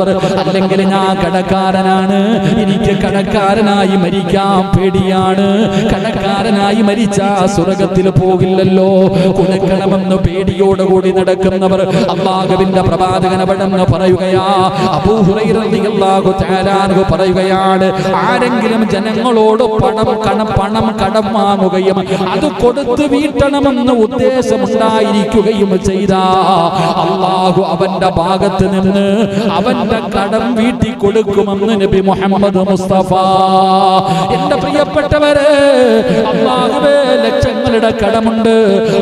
അല്ലെങ്കിൽ ഞാൻ കടക്കാരനാണ്. എനിക്ക് കടക്കാരനായി മരിക്കാൻ പേടിയാണ്. കടക്കാരനായി മരിച്ച സ്വർഗത്തിൽ പോകില്ലല്ലോ. കൊടുക്കണമെന്ന് പേടിയോടുകൂടി നടക്കുന്നവർ അള്ളാഹുവിന്റെ പ്രവാചകൻ അവിടെന്ന് പറയുകയാ പറയുകയാണ് ആരെങ്കിലും ജനങ്ങളോട് പണം പണം കടം വാങ്ങുകയും അത് കൊടുത്ത് വീട്ടണമെന്ന് ഉദ്ദേശമുണ്ടായിരിക്കുകയും ചെയ്ത അള്ളാഹു അവന്റെ ഭാഗത്ത് നിന്ന് അവന്റെ കടം വീട്ടി കൊടുക്കുമെന്ന് നബി മുഹമ്മദ് മുസ്തഫ. എന്റെ പ്രിയപ്പെട്ടവരെ അള്ളാഹുവേ ലക്ഷങ്ങളുടെ കടമുണ്ട്.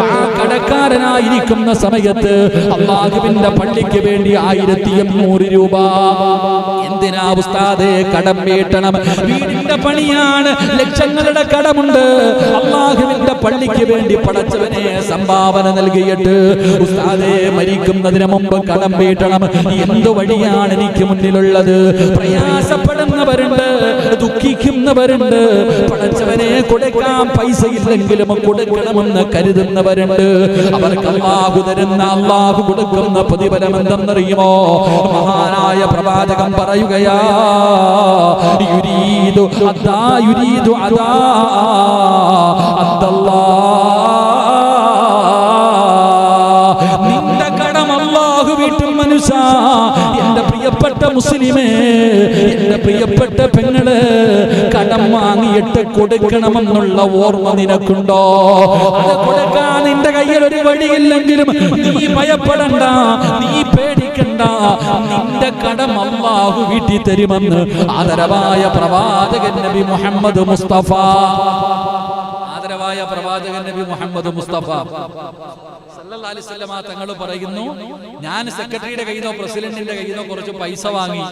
ആ കടക്കാരനായിരിക്കുന്ന സമയത്ത് അള്ളാഹുവിന്റെ പള്ളിക്ക് വേണ്ടി ആയിരത്തി എണ്ണൂറ് രൂപ. എന്തിനാ ഉസ്താദേ കടം വീട്ടണം? വീടിന്റെ പണിയാണ് ലക്ഷങ്ങളുടെ കടമുണ്ട്. പള്ളിക്ക് വേണ്ടി പടച്ചവനെ സംഭാവന നൽകിയിട്ട് ഉസ്താദെ മരിക്കുന്നതിന് മുമ്പ് കടം വീട്ടണം. എന്തു വഴിയാണ് എനിക്ക് മുന്നിലുള്ളത്? പ്രയാസപ്പെടുന്നവരുണ്ട് ദുഃഖിക്കുന്നവരുണ്ട്. പടച്ചവനെ കൊടുക്കാം പൈസ ഇല്ലെങ്കിലും കൊടുക്കണമെന്ന് കരുതുന്നവരുണ്ട്. അവർക്ക് അള്ളാഹു തരുന്ന അള്ളാഹു കൊടുക്കുന്ന പ്രതിഫലം എന്തെന്നറിയുമോ? മഹാനായ പ്രവാചകം പറയുകയാ യുരീദു അതാ യുരീദു അദാ അദ്ദല്ലാ നിന്റെ കടം അള്ളാഹു വീട്ടും മനുഷ്യ എന്റെ പ്രിയപ്പെട്ട മുസ്ലിമേ എന്റെ പ്രിയപ്പെട്ട പെങ്ങൾ കടം വാങ്ങിയിട്ട് കൊടുക്കണമെന്നുള്ള ഓർമ്മ നിനക്കുണ്ടോ? അത് കൊടുക്കാൻ നിന്റെ കയ്യിൽ ഒരു വഴിയില്ലെങ്കിലും നീ ഭയപ്പെടണ്ട നീ പേടിക്കണ്ട കടം അള്ളാഹു വീട്ടി തരുമെന്ന് ആദരവായ പ്രവാചകൻ നബി മുഹമ്മദ് മുസ്തഫ. ആദരവായ പ്രവാചകൻ നബി മുഹമ്മദ് മുസ്തഫ. സല്ലല്ലാഹു തങ്ങൾ പറയുന്നു ഞാൻ സെക്രട്ടറിയുടെ കയ്യിൽ നിന്നോ പ്രസിഡന്റിന്റെ കയ്യിൽ നിന്നോ കുറച്ച് പൈസ വാങ്ങി.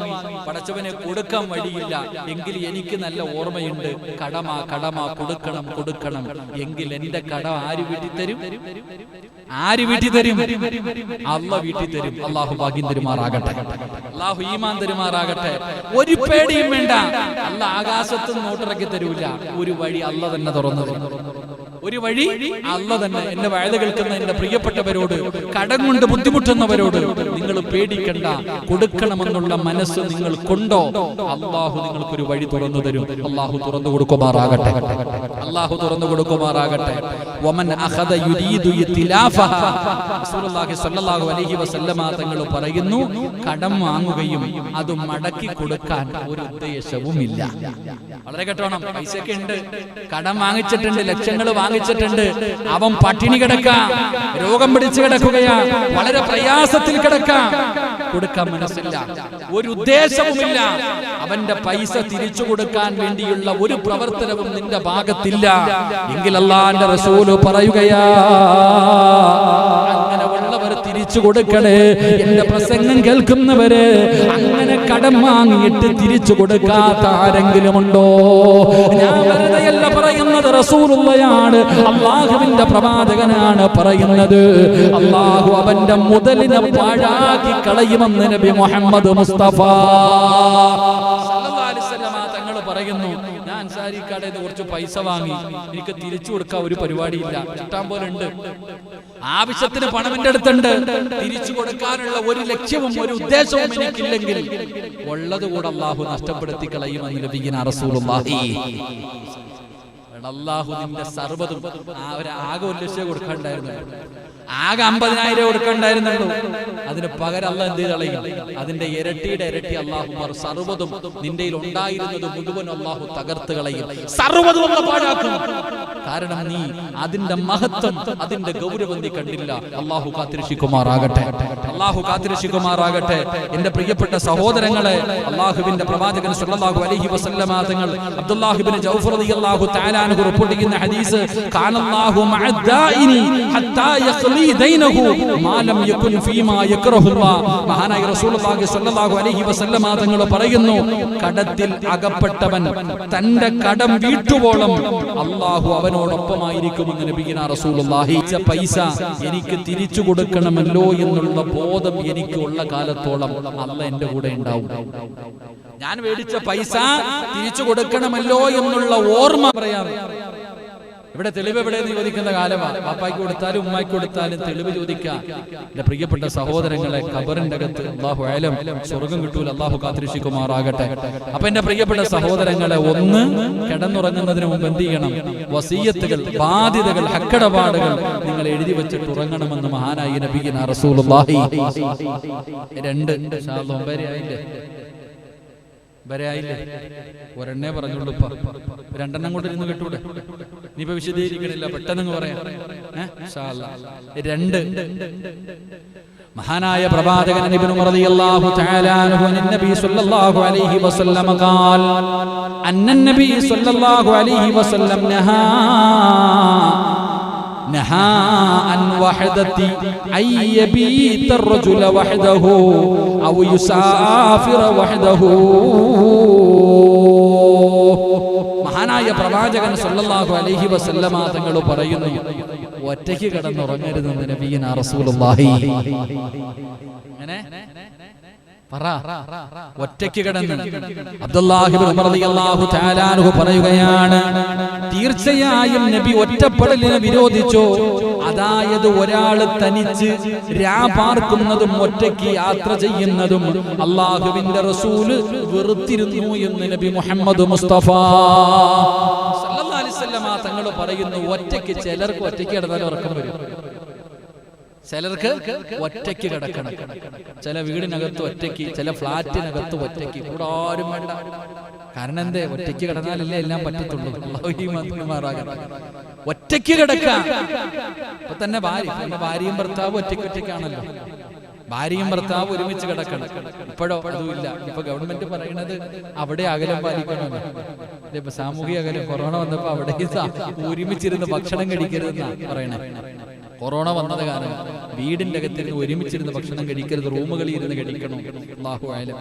പടച്ചവനെ കൊടുക്കാൻ വഴിയില്ല. എങ്കിൽ എനിക്ക് നല്ല ഓർമ്മയുണ്ട്. കടമ കടമ കൊടുക്കണം കൊടുക്കണം. എങ്കിൽ എന്റെ കട ആര് വീട്ടി തരും ആര് വീട്ടി തരും അല്ല വീട്ടി തരും അള്ളാഹു ഭാഗ്യം തരുമാറാകട്ടെ. അള്ളാഹു ഈമാൻ തരുമാറാകട്ടെ. ഒരു പേടിയും വേണ്ട. അല്ല ആകാശത്തും നോട്ടിറക്കി തരൂല. ഒരു വഴി അള്ള തന്നെ തുറന്നു തരും. ഒരു വഴി അല്ല തന്നെ. എന്റെ വയത് കേൾക്കുന്ന എന്റെ പ്രിയപ്പെട്ടവരോട് കടം കൊണ്ട് ബുദ്ധിമുട്ടുന്നവരോട് നിങ്ങൾ പേടിക്കണ്ട. കൊടുക്കണമെന്നുള്ള മനസ്സ് നിങ്ങൾ കൊണ്ടോ? അള്ളാഹു നിങ്ങൾക്കൊരു വഴി തുറന്നു തരും. അള്ളാഹു തുറന്നു കൊടുക്കുമാറാകട്ടെ. അള്ളാഹു തുറന്നു കൊടുക്കുമാറാകട്ടെ. വമൻ അഖദ യുരീദു റസൂലുള്ളാഹി സ്വല്ലല്ലാഹു അലൈഹി വസല്ലമ തങ്ങൾ പറയുന്നു കടം വാങ്ങുകയും അത് മടക്കി കൊടുക്കാൻ ഒരു ഉദ്ദേശവുമില്ല. വളരെ കേട്ടോണം പൈസയൊക്കെ ഉണ്ട്. കടം വാങ്ങിച്ചിട്ടുണ്ട്. ലക്ഷങ്ങൾ വാങ്ങിച്ചിട്ടുണ്ട്. അവൻ പട്ടിണി കിടക്കാം രോഗം പിടിച്ചു കിടക്കുകയാ വളരെ പ്രയാസത്തിൽ കിടക്കാം. കൊടുക്കാൻ മനസ്സില്ല. ഒരു ഉദ്ദേശവുമില്ല. അവന്റെ പൈസ തിരിച്ചു കൊടുക്കാൻ വേണ്ടിയുള്ള ഒരു പ്രവർത്തനവും നിന്റെ ഭാഗത്തില്ല. എങ്കിൽ അള്ളാന്റെ റസൂൽ പറയുകയാ അങ്ങനെ തിരിച്ചു കൊടുക്കണേ. എന്റെ പ്രസംഗം കേൾക്കുന്നവര് അങ്ങനെ കടം വാങ്ങിയിട്ട് തിരിച്ചു കൊടുക്കാത്ത ആരെങ്കിലും ഉണ്ടോ ഞാൻ പറയുന്നത് റസൂലുള്ളയാണ് അള്ളാഹുവിന്റെ പ്രവാചകനാണ് പറയുന്നത്. അള്ളാഹു അവന്റെ മുതലിനെ പാഴാക്കി കളയുമെന്ന് നബി മുഹമ്മദ് മുസ്തഫ സല്ലല്ലാഹു അലൈഹി വസല്ലമ തങ്ങൾ പറയുന്നു ഞാൻ അൻസാരിക്കാടെ കുറച്ച് പൈസ വാങ്ങി. എനിക്ക് തിരിച്ചു കൊടുക്കാൻ ഒരു പരിപാടിയില്ല. കിട്ടാൻ പോലെ ഉണ്ട് ആവശ്യത്തിന് പണം എന്റെ അടുത്തുണ്ട്. തിരിച്ചു കൊടുക്കാനുള്ള ഒരു ലക്ഷ്യവും ഒരു ഉദ്ദേശവും എനിക്കില്ലെങ്കിൽ ഉള്ളത് കൂടെ അള്ളാഹു നഷ്ടപ്പെടുത്തി കളയുമെന്ന് ലഭിക്കുന്ന റസൂലുള്ളാഹി. അള്ളാഹു നിന്റെ സർവതും ആകെ ഒരു ലക്ഷ്യം കൊടുക്കണ്ടായിരുന്നു. ആകെ അമ്പതിനായിരം കൊടുക്കണ്ടായിരുന്നുള്ളൂ. അതിന് പകരം അല്ല എന്ത് കളയും? അതിന്റെ ഇരട്ടിയുടെ ഇരട്ടി അള്ളാഹു സർവതും നിന്റെ ഉണ്ടായിരുന്നത് മുഴുവൻ അള്ളാഹു തകർത്ത് കളയും. സർവതും പാഴാക്കും. കാരണം നീ അതിന്റെ മഹത്വം അതിന്റെ ഗൗരവം നീ കണ്ടില്ല. അള്ളാഹു കാത്തിരക്ഷിക്കുമാറാകട്ടെ. അള്ളാഹു കാത്തിരക്ഷിക്കുമാറാകട്ടെ. എന്റെ പ്രിയപ്പെട്ട സഹോദരങ്ങളെ അള്ളാഹുവിന്റെ പ്രവാചകൻ സല്ലല്ലാഹു അലൈഹി വസല്ലമ തങ്ങൾ അബ്ദുല്ലാഹിബ്നു ജൗഫർ റളിയല്ലാഹു തആല റിപ്പോർട്ട് ചെയ്യുന്ന ഹദീസ് കാനല്ലാഹു മഅദ്ദാഇനി ഹത്താ യഖ്ലി മഹാനായ റസൂലുള്ളാഹി സ്വല്ലല്ലാഹു അലൈഹി വസല്ലമ തങ്ങൾ പറയുന്നു കടത്തിൽ അകപ്പെട്ടവൻ തന്റെ കടം വീട്ടുവോളം അള്ളാഹു അവനോടൊപ്പമായിരിക്കുമെന്ന് നബിഗിന റസൂലുള്ളാഹി. പൈസ എനിക്ക് തിരിച്ചു കൊടുക്കണമല്ലോ എന്നുള്ള ബോധം എനിക്ക് ഉള്ള കാലത്തോളം അല്ല എന്റെ കൂടെ ഉണ്ടാവും. ഞാൻ മേടിച്ച പൈസ തിരിച്ചു കൊടുക്കണമല്ലോ എന്നുള്ള ഓർമ്മ പറയാം. ഇവിടെ തെളിവ് എവിടെ എന്ന് ചോദിക്കുന്ന കാലമാണ്. പാപ്പായ്ക്ക് കൊടുത്താലും ഉമ്മായി കൊടുത്താലും തെളിവ് ചോദിക്കാം. എന്റെ പ്രിയപ്പെട്ട സഹോദരങ്ങളെ കബറിന്റെ അകത്ത് അള്ളാഹു ആയാലും സ്വർഗം കിട്ടൂല അള്ളാഹു കാത്തിരിശിക്കുമാറാകട്ടെ അപ്പൊ എന്റെ പ്രിയപ്പെട്ട സഹോദരങ്ങളെ ഒന്ന് കിടന്നുറങ്ങുന്നതിന് മുമ്പ് എന്ത് ചെയ്യണം? വസീയത്തുകൾ ബാധ്യതകൾ ഹക്കടപാടുകൾ നിങ്ങൾ എഴുതി വെച്ചിട്ട് ഉറങ്ങണമെന്ന് മഹാനായി നബീന റസൂലുള്ളാഹി. രണ്ട് ഇൻഷാ അല്ലാഹ് ഒമ്പതര ആയില്ലേ വരെ ആയില്ലേ ഒരെണ്ണേ പറഞ്ഞുള്ളൂ രണ്ടെണ്ണം കൊണ്ട് ഇരുന്ന് കിട്ടൂടെ ഇനിയിപ്പോ വിശദീകരിക്കണില്ല. പെട്ടെന്ന് പറയാം. രണ്ട്. മഹാനായ പ്രവാചകൻ ഇബ്നു റളിയല്ലാഹു തആല നബി സ്വല്ലല്ലാഹു അലൈഹി നബി സ്വല്ലല്ലാഹു അലൈഹി വസല്ലം نهى عن وحدة أن يبيت الرجل وحده أو يسافر وحده മഹാനായ പ്രവാചകൻ സല്ലല്ലാഹു അലൈഹി വസല്ലമ തങ്ങൾ പറയുന്നു ഒറ്റയ്ക്ക് കിടന്നുറങ്ങരുതെന്ന് നബീന റസൂലുള്ളാഹി അങ്ങനെ പറ. ഒറ്റയ്ക്ക് കിടന്ന്. അൻഹു പറയുകയാണ് തീർച്ചയായും നബി ഒറ്റപ്പെടലിനെ വിരോധിച്ചു. അതായത് ഒരാൾ തനിച്ച് രാപാർക്കുന്നതും ഒറ്റയ്ക്ക് യാത്ര ചെയ്യുന്നതും അള്ളാഹുവിന്റെ റസൂൽ വെറുത്തിരുന്നു എന്ന് നബി മുഹമ്മദ് മുസ്തഫ. തങ്ങൾ പറയുന്നു ഒറ്റയ്ക്ക് ചിലർക്ക് ഒറ്റയ്ക്ക് കിടന്നാൽ ഉറക്കം വരും. ചിലർക്ക് ഒറ്റയ്ക്ക് കിടക്കണം. ചില വീടിനകത്ത് ഒറ്റയ്ക്ക് ചില ഫ്ലാറ്റിനകത്ത് ഒറ്റയ്ക്ക്. കൂടെ ആരും വേണ്ട. കാരണം എന്തേ? ഒറ്റയ്ക്ക് കിടന്നാലല്ലേ എല്ലാം പറ്റത്തുള്ളൂ. ഒറ്റയ്ക്ക് കിടക്കാം. ഇപ്പൊ തന്നെ ഭാര്യ ഭാര്യയും ഭർത്താവും ഒറ്റയ്ക്ക് ഒറ്റയ്ക്കാണല്ലോ. ഭാര്യയും ഭർത്താവും ഒരുമിച്ച് കിടക്കണം. ഇപ്പോഴോ? അതുമില്ല. ഇപ്പൊ ഗവൺമെന്റ് പറയണത് അവിടെ അകലം ഇല്ലേ, ഇപ്പൊ സാമൂഹിക അകലം. കൊറോണ വന്നപ്പോ അവിടെ ഒരുമിച്ചിരുന്ന് ഭക്ഷണം കഴിക്കരുതെന്നാണ് പറയണേ. കൊറോണ വന്നത് കാരണം. വീടിന്റെ അകത്തിരുന്ന് ഒരുമിച്ചിരുന്ന് ഭക്ഷണം കഴിക്കരുത് റൂമുകളിൽ ഇരുന്ന് കഴിക്കണം. അള്ളാഹു ആയാലും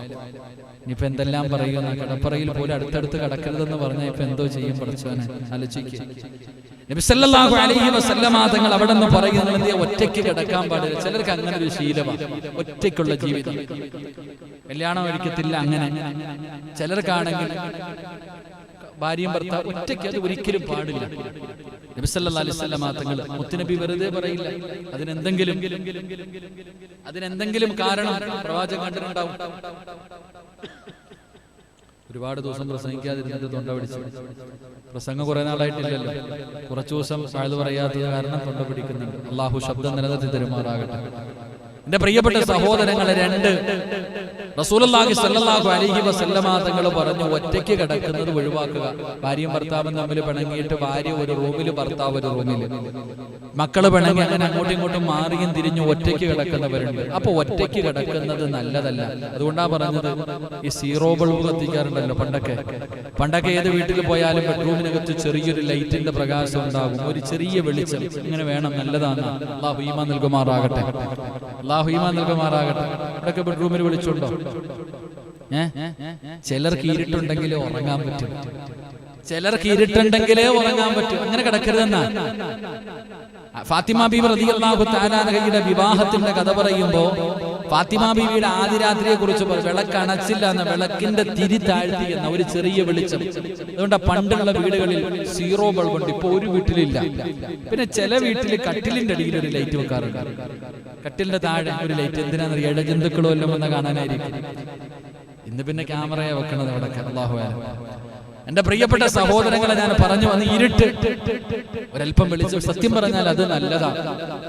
ഇനിയിപ്പോ എന്തെല്ലാം പറയുന്ന കടപ്പറയിൽ പോലും അടുത്തടുത്ത് കിടക്കരുതെന്ന് പറഞ്ഞാൽ ഇപ്പൊ എന്തോ ചെയ്യും പഠിച്ചവനെ ആലോചിക്കുക നബിസല്ലാഹു അലൈഹി അവിടെ നിന്ന് പറയുന്നത് ഒറ്റയ്ക്ക് കിടക്കാൻ പാടില്ല. ചിലർക്ക് അങ്ങനെ ഒരു ശീലമാണ് ഒറ്റയ്ക്കുള്ള ജീവിതം. കല്യാണം ഒരിക്കത്തില്ല അങ്ങനെ. ചിലർക്കാണെങ്കിൽ ഭാര്യയും ഭർത്താവ് ഒറ്റയ്ക്ക് അത് ഒരിക്കലും പാടില്ല. തങ്ങൾ മുത്തുനബി വെറുതെ പറയില്ല. അതിനെന്തെങ്കിലും അതിനെന്തെങ്കിലും കാരണം പ്രവാചകം കണ്ടിട്ടുണ്ടാവും. ഒരുപാട് ദിവസം പ്രസംഗിക്കാതിരുന്നത് തൊണ്ട പിടിച്ചു. പ്രസംഗം കുറെ നാളായിട്ടില്ലല്ലോ. കുറച്ചു ദിവസം സായത് പറയാത്തത് കാരണം തൊണ്ട പിടിക്കുന്നുണ്ട്. അള്ളാഹു ശബ്ദം നിലനിർത്തി തരുമാറാകട്ടെ. എന്റെ പ്രിയപ്പെട്ട സഹോദരങ്ങളെ രണ്ട്. റസൂലുള്ളാഹി സ്വല്ലല്ലാഹു അലൈഹി വസല്ലമ തങ്ങൾ പറഞ്ഞു ഒറ്റയ്ക്ക് കിടക്കുന്നത് ഒഴിവാക്കുക. ഭാര്യയും ഭർത്താവും തമ്മിൽ പിണങ്ങിയിട്ട് ഭാര്യ ഒരു റൂമിൽ ഭർത്താവ് ഒരു റൂമിൽ. മക്കൾ പിണങ്ങി അങ്ങനെ അങ്ങോട്ടും ഇങ്ങോട്ടും മാറിയും തിരിഞ്ഞു ഒറ്റയ്ക്ക് കിടക്കുന്നവരുണ്ട്. അപ്പൊ ഒറ്റയ്ക്ക് കിടക്കുന്നത് നല്ലതല്ല. അതുകൊണ്ടാ പറഞ്ഞത് ഈ സീറോ ബൾബ് കത്തിക്കാറുണ്ടല്ലോ പണ്ടൊക്കെ. പണ്ടൊക്കെ ഏത് വീട്ടിൽ പോയാലും ബെഡ്റൂമിനകത്ത് ചെറിയൊരു ലൈറ്റിന്റെ പ്രകാശം ഉണ്ടാകും. ഒരു ചെറിയ വെളിച്ചം. ഇങ്ങനെ വേണം നല്ലതാണ് അള്ളാഹു ഈമാൻ നൽകുമാറാകട്ടെ. അള്ളാഹു ഈമാൻ നൽകുമാറാകട്ടെ. ഇവിടെയൊക്കെ ബെഡ്റൂമിൽ വിളിച്ചുണ്ടോ? ചിലർക്ക് ഇരുട്ടുണ്ടെങ്കിലേ ഉറങ്ങാൻ പറ്റും. ചിലർക്ക് ഇരുട്ടുണ്ടെങ്കിലേ ഉറങ്ങാൻ പറ്റും. അങ്ങനെ കിടക്കരുതെന്നാ? ഫാത്തിമ ബീബി അള്ളാഹു തആലാനഹയുടെ വിവാഹത്തിന്റെ കഥ പറയുമ്പോ ഫാത്തിമ ബീവിയുടെ ആദ്യ രാത്രിയെ കുറിച്ച് വിളക്ക് അണച്ചില്ല എന്ന വിളക്കിന്റെ തിരി താഴ്ത്തി എന്ന ഒരു ചെറിയ വെളിച്ചം. അതുകൊണ്ട് പണ്ടുള്ള വീടുകളിൽ സീറോ ബൾബ് ഉണ്ട് ഇപ്പൊ ഒരു വീട്ടിലില്ല. പിന്നെ ചില വീട്ടിൽ കട്ടിലിന്റെ അടിയിൽ ഒരു ലൈറ്റ് വെക്കാറുണ്ട്. കട്ടിലിന്റെ താഴെ ഒരു ലൈറ്റ് എന്തിനാണെന്ന് ഇഴജന്തുക്കളോ എല്ലാം വന്ന് കാണാനായിരിക്കും. ഇന്ന് പിന്നെ ക്യാമറയെ വെക്കണത് അവിടെ അള്ളാഹു എന്റെ പ്രിയപ്പെട്ട സഹോദരങ്ങളെ ഞാൻ പറഞ്ഞു വന്ന് ഇരുട്ട്. ഒരല്പം വെളിച്ചം സത്യം പറഞ്ഞാൽ അത് നല്ലതാണ്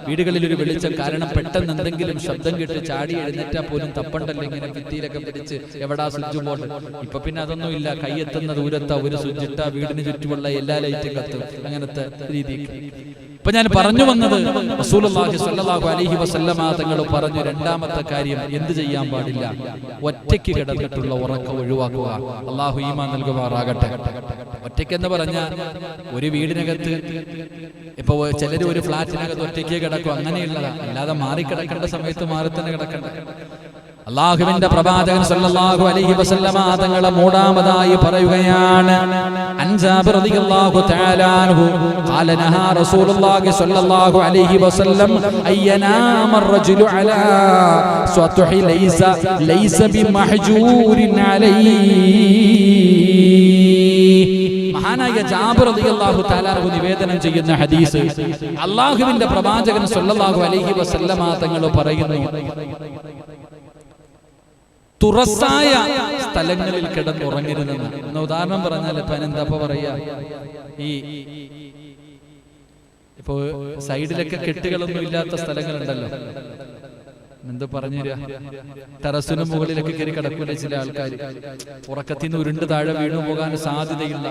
വീടുകളിൽ ഒരു വെളിച്ചം കാരണം പെട്ടെന്ന് എന്തെങ്കിലും ശബ്ദം കേട്ട് ചാടി എഴുന്നേറ്റാ പോലും തപ്പണ്ടല്ലോ ഇങ്ങനെ ഭിത്തിയിലൊക്കെ പിടിച്ച് എവിടാ സ്വിച്ച് ബോർഡ്. ഇപ്പൊ പിന്നെ അതൊന്നും ഇല്ല. കൈയെത്തുന്ന ദൂരത്താ ഒരു സ്വിച്ച് ഇട്ടാ വീടിന് ചുറ്റുമുള്ള എല്ലാ ലൈറ്റും കത്തും. അങ്ങനത്തെ രീതിക്ക്. ഇപ്പൊ ഞാൻ പറഞ്ഞു വന്നത് റസൂലുള്ളാഹി സ്വല്ലല്ലാഹു അലൈഹി വസല്ലമ തങ്ങൾ പറഞ്ഞു രണ്ടാമത്തെ കാര്യം എന്ത് ചെയ്യാൻ പാടില്ല? ഒറ്റയ്ക്ക് കിടന്നിട്ടുള്ള ഉറക്കം ഒഴിവാക്കുക. അള്ളാഹു ഈമാൻ നൽകുമാറാകട്ടെ. ഒറ്റയ്ക്ക് എന്ന് പറഞ്ഞ ഒരു വീടിനകത്ത് ഇപ്പൊ ചിലര് ഒരു ഫ്ലാറ്റിനകത്ത് ഒറ്റയ്ക്ക് കിടക്കും. അങ്ങനെയുള്ളതാ. അല്ലാതെ മാറി കിടക്കേണ്ട സമയത്ത് മാറി തന്നെ കിടക്കണ്ട. അള്ളാഹുവിന്റെ പ്രവാചകൻ സല്ലല്ലാഹു അലൈഹി വസല്ലമ തങ്ങളെ മൂടാമതായി പറയുകയാണ് അൻജാബിർ റളിയല്ലാഹു തആല അൻഹു ഖാല നഹാ റസൂലുള്ളാഹി സ്വല്ലല്ലാഹു അലൈഹി വസല്ലം അയ്യനാമ الرجل على سطح ليس ليس بمحجور عليه മഹാനായ ജാബിർ റളിയല്ലാഹു തആലാഹു നിവേദനം ചെയ്യുന്ന ഹദീസ് അള്ളാഹുവിന്റെ പ്രവാചകൻ സല്ലല്ലാഹു അലൈഹി വസല്ലമ തങ്ങൾ പറയുന്നു തുറസായ സ്ഥലങ്ങളിൽ കിടന്നുറങ്ങരുതെന്ന് എന്ന ഉദാഹരണം പറഞ്ഞാൽ ഇപ്പൊ എന്താ പറയാ ഈ ഇപ്പോ സൈഡിലൊക്കെ കെട്ടുകളൊന്നും ഇല്ലാത്ത സ്ഥലങ്ങളുണ്ടല്ലോ. എന്ത് പറഞ്ഞു ടെറസിന് മുകളിലൊക്കെ കയറി കിടക്കുന്ന ചില ആൾക്കാർ ഉറക്കത്തിൽ നിന്ന് ഉരുണ്ട് താഴെ വീണു പോകാൻ സാധ്യതയുള്ള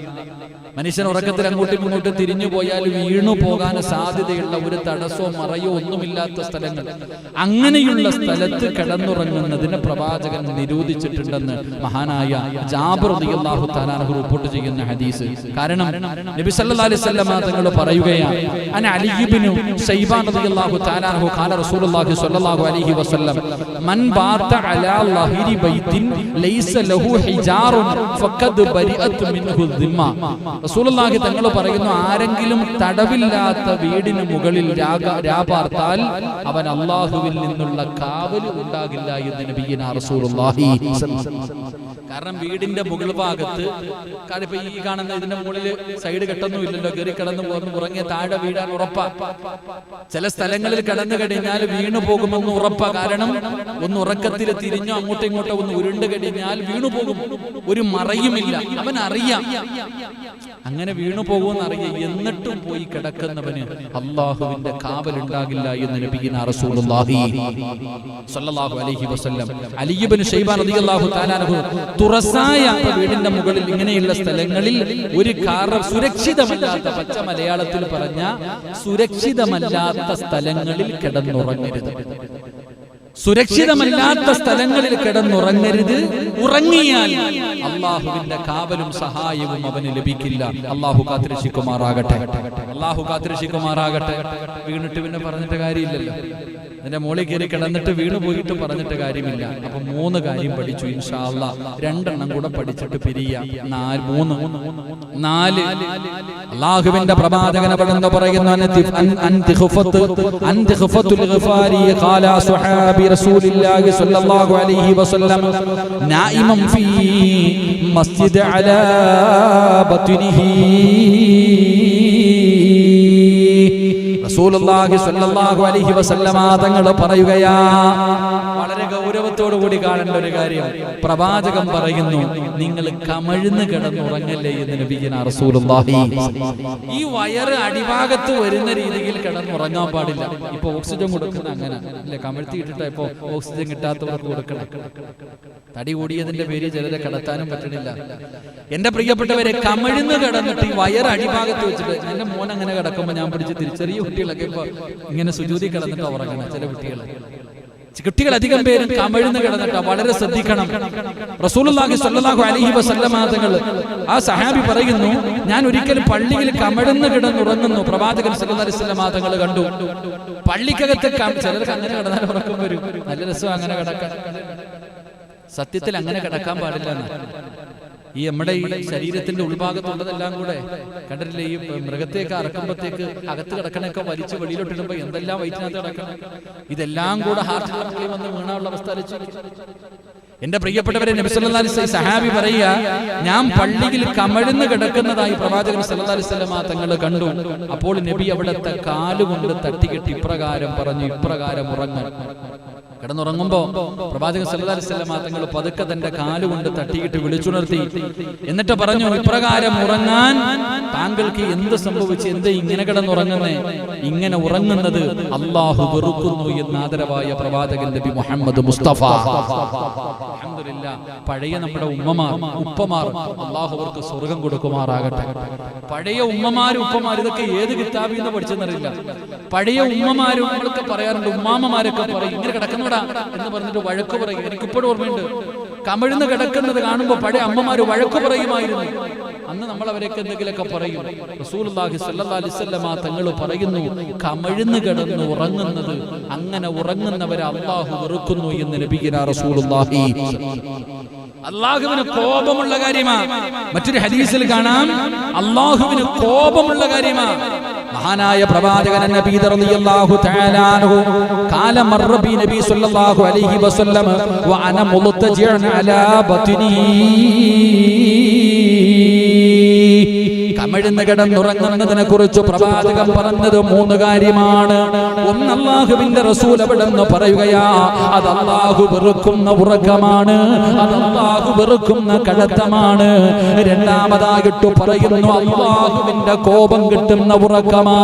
മനുഷ്യൻ ഉറക്കത്തിൽ അങ്ങോട്ടും ഇങ്ങോട്ടും തിരിഞ്ഞു പോയാൽ വീണു പോകാൻ സാധ്യതയുള്ള ഒരു തടസ്സോ മറയോ ഒന്നുമില്ലാത്ത സ്ഥലങ്ങൾ. അങ്ങനെയുള്ള സ്ഥലത്ത് കിടന്നുറങ്ങുന്നതിന് പ്രവാചകൻ നിരോധിച്ചിട്ടുണ്ടെന്ന് മഹാനായ ജാബർ റിപ്പോർട്ട് ചെയ്യുന്ന ഹദീസ്. കാരണം നബി അലൈഹി തങ്ങൾ പറയുകയാണ് അന അലി ഇബ്നു റളിയല്ലാഹു വസല്ലം മൻ ബാത അലാ ലഹിരി ബൈത്തിൻ ലൈസ ലഹു ഹിജാറുൻ ഫഖദ് ബരിഅത് മിൻഹു ദിമ്മ. റസൂലുള്ളാഹി തങ്ങൾ പറയുന്നു ആരെങ്കിലും തടവില്ലാത്ത വീടിന് മുകളിൽ രാപാർത്താൽ അവൻ അള്ളാഹുവിൽ നിന്നുള്ള കാവൽ ഉണ്ടാകില്ല എന്ന് നബിയന റസൂലുള്ളാഹി. കാരണം വീടിന്റെ മുകൾ ഭാഗത്ത് ഇപ്പൊ ഈ കാണുന്ന ഇതിന്റെ മുകളിൽ സൈഡ് കെട്ടൊന്നും ഇല്ലല്ലോ. കയറി കിടന്നു പോകുന്നു ഉറങ്ങിയ താഴെ വീടാൻ ഉറപ്പാ. ചില സ്ഥലങ്ങളിൽ കിടന്നു കഴിഞ്ഞാൽ വീണു പോകുമെന്ന് ഉറപ്പാ. കാരണം ഒന്ന് ഉറക്കത്തിൽ തിരിഞ്ഞോ അങ്ങോട്ടും ഇങ്ങോട്ടോ ഒന്ന് ഉരുണ്ട് കഴിഞ്ഞാൽ വീണു പോകും. ഒരു മറയുമില്ല അവൻ അറിയാം. അങ്ങനെ വീണു പോകുമെന്ന് അറിയാം. എന്നിട്ടും പോയി കിടക്കുന്നവന് അള്ളാഹുവിന്റെ കാവലുണ്ടാകില്ല എന്ന് നബിയിന റസൂലുള്ളാഹി സ്വല്ലല്ലാഹു അലൈഹി വസല്ലം. അലി ഇബ്നു റളിയല്ലാഹു തആല തുറസായ വീടിന്റെ മുകളിൽ ഇങ്ങനെയുള്ള സ്ഥലങ്ങളിൽ ഒരു കാറ സുരക്ഷിതമല്ലാത്ത പച്ച മലയാളത്തിൽ പറഞ്ഞ സുരക്ഷിതമല്ലാത്ത സ്ഥലങ്ങളിൽ കിടന്നുറങ്ങരുത്. സുരക്ഷിതമല്ലാത്ത സ്ഥലങ്ങളിൽ കിടന്നുറങ്ങരുത്. ഉറങ്ങിയാൽ അള്ളാഹുവിന്റെ കാവലും സഹായവും അവന് ലഭിക്കില്ല. അള്ളാഹു കാത്തിരിശിക്കുമാറാകട്ടെ അള്ളാഹു കാത്തിരിശിക്കുമാറാകട്ടെ വീണിട്ട് പിന്നെ പറഞ്ഞിട്ട് കാര്യമില്ലല്ലോ. എന്റെ മോളിൽ കയറി കിടന്നിട്ട് വീട് പോയിട്ട് പറഞ്ഞിട്ട് കാര്യമില്ല. അപ്പൊ മൂന്ന് കാര്യം പഠിച്ചു ഇൻഷാല്ല രണ്ടെണ്ണം കൂടെ പഠിച്ചിട്ട് പിരിയ. നാല് മൂന്ന്. നാല്. അള്ളാഹുവിന്റെ പ്രവാചകന പടെന്ന് പറയുന്നു മസ്ജിദ് അലാ ബത്നിഹി അലൈഹി വസല്ലമ തങ്ങൾ പറയുകയാ വളരെ ഗൗരവത്തോടു കൂടി കാണേണ്ട ഒരു കാര്യം. പ്രവാചകം പറയുന്നു നിങ്ങൾ കമഴ്ന്ന് കിടന്നുറങ്ങല്ലേ എന്ന് നബിയന റസൂലുള്ളാഹി. ഈ വയറ് അടിഭാഗത്ത് വരുന്ന രീതിയിൽ കിടന്നുറങ്ങാൻ പാടില്ല. ഇപ്പൊ ഓക്സിജൻ കൊടുക്കുന്ന അങ്ങനെ. അല്ലെ കമഴ്ത്തിയിട്ടിട്ട് ഇപ്പൊ ഓക്സിജൻ കിട്ടാത്തവർക്ക് കൊടുക്കണം. തടി കൂടിയതിന്റെ പേര് ചിലരെ കിടത്താനും പറ്റണില്ല. എന്റെ പ്രിയപ്പെട്ടവരെ കമഴ്ന്ന് കിടന്നിട്ട് ഈ വയർ അടിഭാഗത്ത് വെച്ചിട്ട് എന്റെ മോൻ അങ്ങനെ കിടക്കുമ്പോ ഞാൻ പിടിച്ച് തിരിച്ചറിയ. ചെറിയ കുട്ടികളൊക്കെ ഇപ്പൊ ഇങ്ങനെ സുജൂതി കിടന്നിട്ട് ഉറങ്ങണം ചില കുട്ടികൾ. കുട്ടികൾ അധികം പേരും കമഴ്ന്ന് കിടന്നിട്ട് വളരെ ശ്രദ്ധിക്കണം. റസൂലുള്ളാഹി സ്വല്ലല്ലാഹു അലൈഹി വസല്ലമ തങ്ങൾ ആ സഹാബി പറയുന്നു ഞാൻ ഒരിക്കലും പള്ളിയിൽ കമഴ്ന്ന് കിടന്നുറങ്ങുന്നു. പ്രവാചകൻ സല്ലല്ലാഹു അലൈഹി കണ്ടു. പള്ളിക്കകത്ത് ചിലർക്ക് അങ്ങനെ കിടന്നാൽ ഉറക്കം വരും. നല്ല രസം അങ്ങനെ കിടക്കാൻ. സത്യത്തിൽ അങ്ങനെ കിടക്കാൻ പാടില്ല എന്ന്. ഈ നമ്മുടെ ഈ ശരീരത്തിന്റെ ഉൾഭാഗത്തുള്ളതെല്ലാം കൂടെ കണ്ടിട്ടില്ലേ ഈ മൃഗത്തേക്ക് അറക്കുമ്പോഴത്തേക്ക് അകത്ത് കിടക്കണൊക്കെ വലിച്ച് വെളിയിലോട്ടിടുമ്പോ എന്തെല്ലാം വയറ്റിനകത്ത് കിടക്കണം? ഇതെല്ലാം കൂടെ ഹാർട്ട് മുകളിൽ വന്ന് വീണാനുള്ള അവസ്ഥ. എന്റെ പ്രിയപ്പെട്ടവരെ നബി സല്ലല്ലാഹു സഹാബി പറയുക ഞാൻ പള്ളിയിൽ കമഴ്ന്ന് കിടക്കുന്നതായി പ്രവാചകൻ സല്ലല്ലാഹു അലൈഹി വസല്ലമ തങ്ങൾ കണ്ടു. അപ്പോൾ നബി അവിടുത്തെ കാലുകൊണ്ട് തട്ടിക്കെട്ടി ഇപ്രകാരം പറഞ്ഞു ഇപ്രകാരം ഉറങ്ങാൻ. കിടന്നുറങ്ങുമ്പോ അലൈഹി വസല്ലം തങ്ങൾ പതുക്കെ തന്റെ കാലുകൊണ്ട് തട്ടിയിട്ട് വിളിച്ചുണർത്തി. എന്നിട്ട് പറഞ്ഞു ഇപ്രകാരം ഉറങ്ങാൻ താങ്കൾക്ക് എന്ത് സംഭവിച്ചു എന്ത് ഇങ്ങനെ കിടന്നുറങ്ങുന്നേ? ഇങ്ങനെ ഉറങ്ങുന്നത് അള്ളാഹു വെറുക്കുന്നു എന്ന് ആദരവായ പ്രവാചകൻ നബി മുഹമ്മദ് മുസ്തഫ. പഴയ നമ്മുടെ ഉമ്മമാർ ഉപ്പമാർ അള്ളാഹു സ്വർഗം കൊടുക്കുമാറാകട്ടെ. പഴയ ഉമ്മമാരും ഉപ്പമാരും ഇതൊക്കെ ഏത് കിതാബിൽ നിന്ന് പഠിച്ചെന്നറിയില്ല. പഴയ ഉമ്മമാരും പറയാറുണ്ട് ഉമ്മാമ്മമാരൊക്കെ പറയും ഇങ്ങനെ കിടക്കുന്നോടാ എന്ന് പറഞ്ഞിട്ട് വഴക്ക് പറയും എനിക്കിപ്പോഴും ഓർമ്മയുണ്ട്. കമിഴ്ന്ന് കിടക്കുന്നത് കാണുമ്പോൾ പഴയ അമ്മമാര് വഴക്ക് പറയുമായിരുന്നു. അന്ന് നമ്മൾ അവരൊക്കെ എന്തെങ്കിലുമൊക്കെ പറയും. റസൂലുള്ളാഹി സ്വല്ലല്ലാഹി അലൈഹി വസല്ലമ തങ്ങൾ പറയുന്നു കമിഴ്ന്ന് കിടന്ന് ഉറങ്ങുന്നത് അങ്ങനെ ഉറങ്ങുന്നവരെ അള്ളാഹു വെറുക്കുന്നു എന്ന് ലഭിക്കുന്ന റസൂലുള്ളാഹി. അള്ളാഹുവിന് കോപമുള്ള കാര്യമാണ് മറ്റൊരു ഹദീസിൽ കാണാം. അള്ളാഹുവിന് കോപമുള്ള കാര്യമാ. മഹാനായ പ്രവാചകൻ നബി റളിയല്ലാഹു തആല അൻഹു കാല മർബി നബി സ്വല്ലല്ലാഹു അലൈഹി വസല്ലം വ അന മുൽതജിഅൻ അലാ ബത്നി കമിഴ്ന്ന് കിടന്നുറങ്ങുന്നതിനെ കുറിച്ച് പ്രവാചകൻ പറഞ്ഞത് മൂന്ന് കാര്യമാണ്. ഒന്ന് അള്ളാഹുവിന്റെ റസൂൽ എവിടെന്ന് പറയുകയാ അത് അള്ളാഹു വെറുക്കുന്ന ഉറക്കമാണ് അത് അള്ളാഹു വെറുക്കുന്ന കടത്തമാണ്. രണ്ടാമതായിട്ട് പറയുന്നു അള്ളാഹുവിന്റെ കോപം കിട്ടുന്ന ഉറക്കമാ.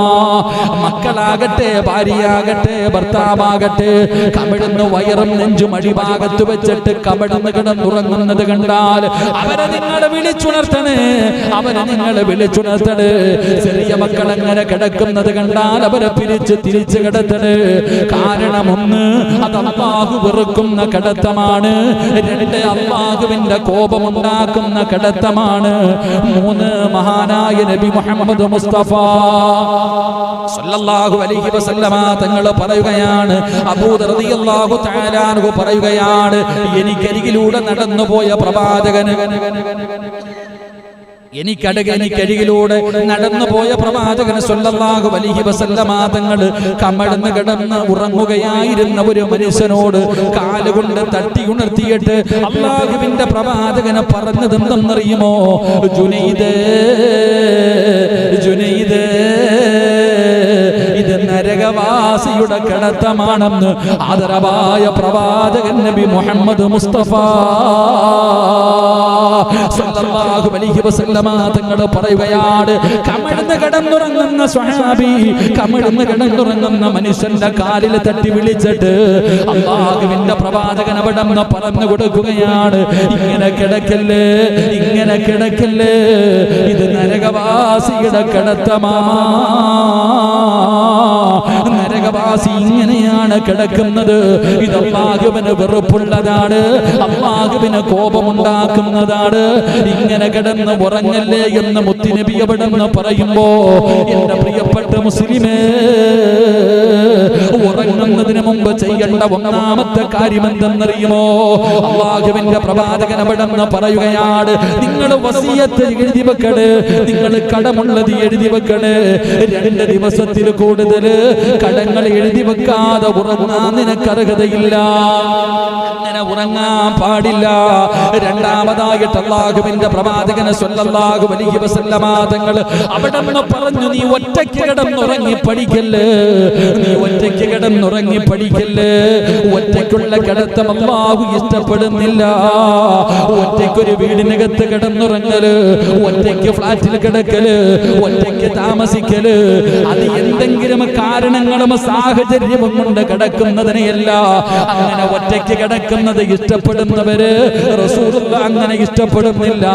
മക്കളാകട്ടെ ഭാര്യയാകട്ടെ ഭർത്താവാകട്ടെ കമിഴ്ന്ന് വയറും നെഞ്ചും അടിഭാഗത്ത് വെച്ചിട്ട് കമിഴ്ന്ന് കിടന്നുറങ്ങുന്നത് കണ്ടാൽ അവരെ നിങ്ങൾ വിളിച്ചുണർത്തണേ അവരെ നിങ്ങൾ വിളിച്ചുണർത്തണേ ചെറിയ മക്കൾ അങ്ങനെ കിടക്കുന്നത് കണ്ടാൽ അവരെ പിരിച്ച് തിരിച്ചു കിടത്തണ്. കാരണം ഒന്ന് അത് അള്ളാഹു വെറുക്കുന്ന കിടത്തമാണ്. രണ്ട് അള്ളാഹുവിന്റെ കോപമുണ്ടാക്കുന്ന കിടത്തമാണ്. മൂന്ന് മഹാനായ നബി മുഹമ്മദ് മുസ്തഫ സല്ലല്ലാഹു അലൈഹി വസല്ലമ തങ്ങൾ പറയുകയാണ്. അബൂദർ റളിയല്ലാഹു തആല പറയുകയാണ് എനിക്കരികിലൂടെ നടന്നുപോയ പ്രവാചകൻ എനിക്കടക എനിക്കരികിലൂടെ നടന്നുപോയ പ്രവാചകൻ സല്ലല്ലാഹു അലൈഹി വസല്ലമ തങ്ങൾ കമഴ്ന്ന് കിടന്ന് ഉറങ്ങുകയായിരുന്ന ഒരു മനുഷ്യനോട് കാലുകൊണ്ട് തട്ടി ഉണർത്തിയിട്ട് അള്ളാഹുവിന്റെ പ്രവാചകനെ പറഞ്ഞത് എന്തെന്നറിയുമോ? ജുനൈദേ ജുനൈദേ ഇത് നരകവാസിയുടെ കിടത്തമാണെന്ന് ആദരവായ പ്രവാചകൻ നബി മുഹമ്മദ് മുസ്തഫ സല്ലല്ലാഹു അലൈഹി വസല്ലമ തങ്ങൾ പറയുകയാണ് കമിഴ്ന്ന് കിടന്നുറങ്ങുന്ന സ്വഹാബി കമിഴ്ന്ന് കിടന്നുറങ്ങുന്ന മനുഷ്യന്റെ കാലിൽ തട്ടി വിളിച്ചിട്ട് അള്ളാഹുവിന്റെ പ്രവാചകൻ അവിടെ പറഞ്ഞു കൊടുക്കുകയാണ് ഇങ്ങനെ കിടക്കല്ലേ ഇങ്ങനെ കിടക്കല്ലേ ഇത് നരകവാസിയുടെ കിടത്തമാ. നരകവാസി ഇങ്ങനെയാണ് കിടക്കുന്നത്. ഇത് അള്ളാഹുവിന് വെറുപ്പുള്ളതാണ്. അള്ളാഹുവിന് കോപമുണ്ടാക്കുന്നതാണ്. ഇങ്ങനെ കിടന്ന് ഉറങ്ങല്ലേ എന്ന് മുത്തിനബി നിന്ന് പറയുമ്പോ എന്റെ പ്രിയപ്പെട്ട മുസ്ലിമേ ഉറങ്ങുന്നതിന് മുമ്പ് ചെയ്യേണ്ട ഒന്നാമത്തെ കാര്യം എന്തെന്നറിയുമോ? അള്ളാഹുവിന്റെ പ്രവാചകൻ അവിടെ നിന്ന് പറയുകയാണ് നിങ്ങൾ വസിയത്ത് എഴുതി വെക്കണ് നിങ്ങൾ കടമുള്ളത് എഴുതി വെക്കണ്. രണ്ട് ദിവസത്തിൽ കൂടുതൽ കടങ്ങൾ എഴുതി വെക്കാതെ ഉറങ്ങാൻ നിനക്ക് അർഹതയില്ല. അങ്ങനെ ഉറങ്ങാൻ പാടില്ല. രണ്ടാമതായിട്ട് അള്ളാഹുവിന്റെ പ്രവാചകന് സ്വല്ലല്ലാഹു വലിയ വസല്ലമ തങ്ങൾ അവിടെ പറഞ്ഞു നീ ഒറ്റയ്ക്ക് കിടന്നുറങ്ങി പഠിക്കല്ലേ നീ ഒറ്റയ്ക്ക് കിടന്നുറങ്ങി പഠിക്കല്ലേ? ഒറ്റയ്ക്കുള്ള കിടത്തം അള്ളാഹു ഇഷ്ടപ്പെടുന്നില്ല. ഒറ്റയ്ക്കൊരു വീടിനകത്ത് കിടന്നുറങ്ങൽ ഒറ്റയ്ക്ക് ഫ്ലാറ്റിൽ കിടക്കൽ ഒറ്റയ്ക്ക് താമസിക്കൽ അത് എന്തെങ്കിലും കാരണങ്ങളും സാഹചര്യവും കൊണ്ട് കിടക്കുന്നതിനെയല്ല. അങ്ങനെ ഒറ്റയ്ക്ക് കിടക്കുന്നത് ഇഷ്ടപ്പെടുന്നവര് അങ്ങനെ ഇഷ്ടപ്പെടുന്നില്ല.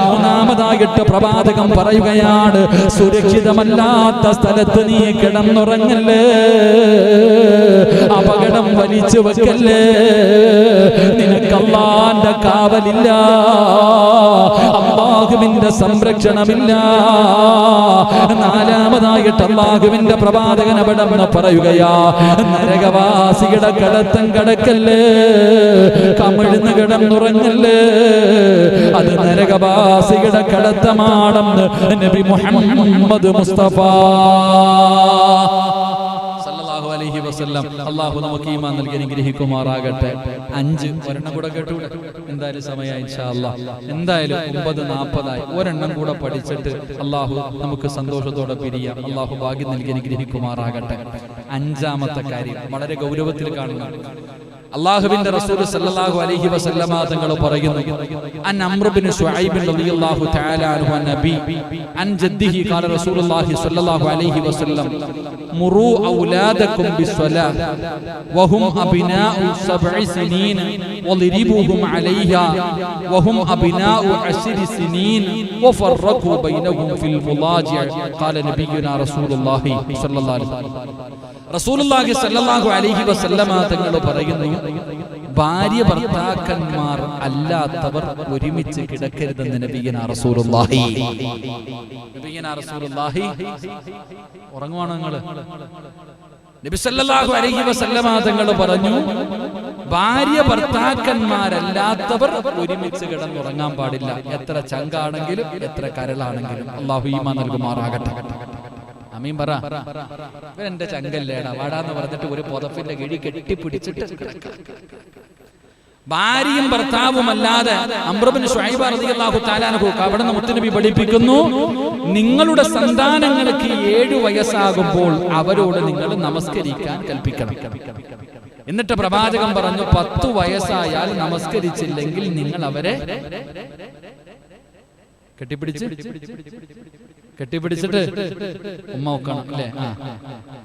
മൂന്നാമതായിട്ട് പ്രവാചകം പറയുകയാണ് സുരക്ഷിതമല്ലാത്ത സ്ഥലത്ത് നീ കിടന്നുറങ്ങല്ലേ? അപകടം വലിച്ചു വെക്കല്ലേ? നിനക്കല്ലാന്റെ കാവലില്ല. അള്ളാഹുവിന്റെ സംരക്ഷണമില്ല. നാലാമതായിട്ട് അള്ളാഹുവിന്റെ പ്രവാചകൻ അവിടെ നിന്ന് പറയുകയാ നരകവാസിയുടെ കടത്തം കടക്കല്ലേ? കമിഴ്ന്ന് കിടന്നുറങ്ങല്ലേ? അത് നരകവാസിയുടെ കടത്തമാണെന്ന് നബി മുഹമ്മദ് മുസ്തഫ. അലൈഹി വസല്ലം. അള്ളാഹു നമുക്ക് ഈമാൻ നൽകി അനുഗ്രഹിക്കുമാറാകട്ടെ. അഞ്ച് ഒരെണ്ണം കൂടെ കേട്ടു എന്തായാലും സമയം എന്തായാലും ഒമ്പത് നാൽപ്പതായി ഒരെണ്ണം കൂടെ പഠിച്ചിട്ട് അള്ളാഹു നമുക്ക് സന്തോഷത്തോടെ പിരിയാം. അള്ളാഹു ഭാഗ്യം നൽകി അനുഗ്രഹിക്കുമാറാകട്ടെ. അഞ്ചാമത്തെ കാര്യം. വളരെ ഗൗരവത്തിൽ കാണുന്നു അള്ളാഹുവിന്റെ റസൂൽ സല്ലല്ലാഹു അലൈഹി വസല്ലമ തങ്ങൾ പറയുന്നു അൻ അംർ ബിൻ ശുഐബ് റളിയല്ലാഹു തആല അൻഹു അൻ നബി അൻ ജദ്ദിഹി ഖാല റസൂലുള്ളാഹി സ്വല്ലല്ലാഹു അലൈഹി വസല്ലം മുറു ഔലാദകും ബിസ്സലാ വഹും അബ്നാഉ സബ്ഇ സനീൻ വളിരിബുഹും അലൈഹാ വഹും അബ്നാഉ അശ്രി സനീൻ വഫറഖു ബൈനഹും ഫിൽ മുളാജിഅ ഖാല നബിയുനാ റസൂലുള്ളാഹി സല്ലല്ലാഹു അലൈഹി വസല്ലം. റസൂലുള്ളാഹി സല്ലല്ലാഹു അലൈഹി വസല്ലമ തങ്ങൾ പറയുന്നു ഭാര്യ ഭർത്താക്കന്മാർ അല്ലാത്തവർ ഒരുമിച്ച് കിടക്കരുതെന്ന് നബിയന റസൂലുള്ളാഹി. നബിയന റസൂലുള്ളാഹി ഉറങ്ങുവാണോ നിങ്ങൾ? നബി സല്ലല്ലാഹു അലൈഹി വസല്ലമ തങ്ങൾ പറഞ്ഞു ഭാര്യ ഭർത്താക്കന്മാരല്ലാത്തവർ ഒരുമിച്ച് കിടന്നുറങ്ങാൻ പാടില്ല. എത്ര ചങ്കാണെങ്കിലും എത്ര കരളാണെങ്കിലും അള്ളാഹു ഈമാ നൽകുമാറാകട്ടെ. അമീൻ പറ. എന്റെ ചങ്കല്ലേടാ. വാടാന്ന് പറഞ്ഞിട്ട് ഒരു പുതപ്പിന്റെ കിഴി കെട്ടിപ്പിടിച്ചിട്ട് ഭാര്യയും ഭർത്താവും അല്ലാതെ നിന്ന് മുത്തുനബി പഠിപ്പിക്കുന്നു. നിങ്ങളുടെ സന്താനങ്ങൾക്ക് ഏഴു വയസ്സാകുമ്പോൾ അവരോട് നിങ്ങൾ നമസ്കരിക്കാൻ കൽപ്പിക്കണം. എന്നിട്ട് പ്രവാചകൻ പറഞ്ഞു പത്തു വയസ്സായാൽ നമസ്കരിച്ചില്ലെങ്കിൽ നിങ്ങൾ അവരെ കെട്ടിപ്പിടിച്ച്. കെട്ടിപ്പിടിച്ചിട്ട് ഉമ്മ ഒക്കണം അല്ലേ? ആ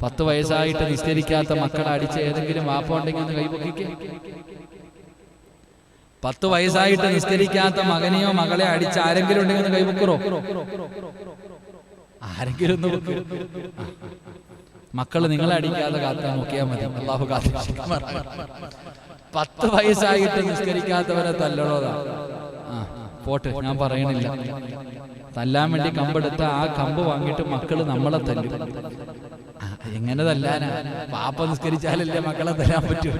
പത്ത് വയസ്സായിട്ട് നിസ്കരിക്കാത്ത മക്കളെ അടിച്ച് ഏതെങ്കിലും വാപ്പ ഉണ്ടെങ്കിൽ ഒന്ന് കൈപൊക്കിക്കേ. പത്ത് വയസ്സായിട്ട് നിസ്കരിക്കാത്ത മകനെയോ മകളെ അടിച്ച് ആരെങ്കിലും ഉണ്ടെങ്കിൽ ഒന്ന് കൈപൊക്കറോ? ആരെങ്കിലും ഒന്ന്. മക്കൾ നിങ്ങളെ അടിക്കാതെ കാത്താൻ നോക്കിയാൽ മതി. അള്ളാഹു പത്ത് വയസ്സായിട്ട് നിസ്കരിക്കാത്തവരെ തല്ലണോതാ. ആ. പോട്ടെ ഞാൻ പറയണില്ല. തല്ലാൻ വേണ്ടി കമ്പെടുത്ത ആ കമ്പ് വാങ്ങിയിട്ട് മക്കൾ നമ്മളെ തല്ലും. എങ്ങനെ തല്ലാനാ? പാപ്പ നിസ്കരിച്ചാലല്ലേ മക്കളെ തരാൻ പറ്റൂ?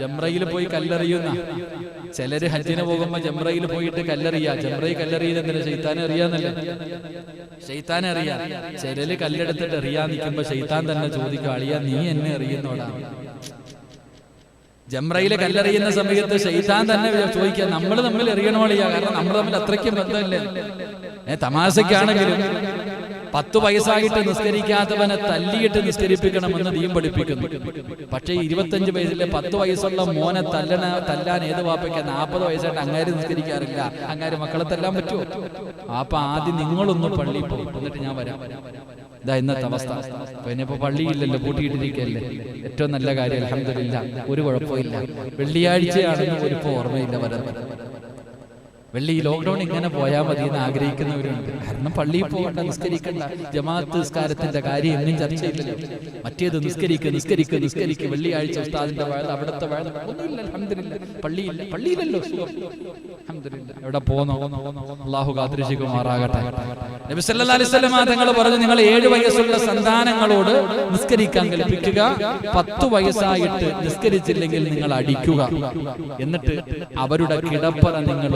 ജംറയിൽ പോയി കല്ലെറിയുന്ന. ചിലര് ഹജ്ജിന് പോകുമ്പോ ജംറയിൽ പോയിട്ട് കല്ലെറിയ. ജംറയിൽ കല്ലെറിയുന്ന എന്തിനാ? ഷെയ്ത്താനെ അറിയാന്നല്ലേ? ഷെയ്ത്താനെ അറിയാം. ചിലര് കല്ലെടുത്തിട്ട് എറിയാൻ നിൽക്കുമ്പോ ഷെയ്ത്താൻ തന്നെ ചോദിക്കും അളിയ നീ എന്നെ എറിയുന്നോടാ ജംറയിൽ കല്ലെറിയുന്ന സമയത്ത് ഷെയ്താൻ തന്നെ ചോദിക്കുക നമ്മൾ തമ്മിൽ എറിയണോളിയ കാരണം നമ്മൾ തമ്മിൽ അത്രയ്ക്കും ബന്ധമില്ലേ. ഏ തമാശക്കാണെങ്കിലും പത്ത് വയസ്സായിട്ട് നിസ്കരിക്കാത്തവനെ തല്ലിയിട്ട് നിസ്കരിപ്പിക്കണമെന്ന് ദീം പഠിപ്പിക്കുന്നു. പക്ഷേ ഇരുപത്തഞ്ച് വയസ്സിലെ പത്ത് വയസ്സുള്ള മോനെ തല്ലണ തല്ലാൻ ഏത് വാപ്പയ്ക്ക് നാൽപ്പത് വയസ്സായിട്ട് അങ്ങാര് നിസ്കരിക്കാറില്ല. അങ്ങാര് മക്കളെ തല്ലാൻ പറ്റുമോ? അപ്പൊ ആദ്യം നിങ്ങളൊന്ന് പള്ളിയിൽ പോകും എന്നിട്ട് ഞാൻ വരാം. ഇതാ ഇന്നത്തെ അവസ്ഥ. പിന്നെ ഇനിയിപ്പോ പള്ളിയില്ലല്ലോ പൂട്ടിയിട്ടിരിക്കല്ലേ? ഏറ്റവും നല്ല കാര്യം അലഹമില്ല ഒരു കുഴപ്പമില്ല വെള്ളിയാഴ്ചയാണെന്ന് ഒരു ഓർമ്മയില്ല വരുന്നത് വെള്ളി ഈ ലോക്ക്ഡൌൺ ഇങ്ങനെ പോയാൽ മതി എന്ന് ആഗ്രഹിക്കുന്നവരുണ്ട്. കാരണം പള്ളിയിൽ പോകണ്ട നിസ്കരിക്കണ്ട. ജമാഅത്ത് നിസ്കാരത്തിന്റെ കാര്യം എങ്ങും ചർച്ചയില്ലല്ലോ മറ്റേത് നിസ്കരിക്കുക നിസ്കരിക്കുക നിസ്കരിക്കുക വെള്ളിയാഴ്ച ഉസ്താദിന്റെ വാഴ അവിടുത്തെ വാഴ ഒന്നുമില്ല പള്ളിയില്ല. പള്ളിയിലല്ലോ സുഖം. അൽഹംദുലില്ലാ. എവിടെ പോന്നോ? അള്ളാഹു കാത്തിരിശിക്കുമാറാകട്ടെ നബി സല്ലല്ലാഹു അലൈഹി വസല്ലം തങ്ങൾ പറഞ്ഞു നിങ്ങൾ ഏഴ് വയസ്സുള്ള സന്താനങ്ങളോട് നിസ്കരിക്കാൻ കൽപ്പിക്കുക പത്ത് വയസ്സായിട്ട് നിസ്കരിച്ചില്ലെങ്കിൽ നിങ്ങൾ അടിക്കുക. എന്നിട്ട് അവരുടെ കിടപ്പറ നിങ്ങൾ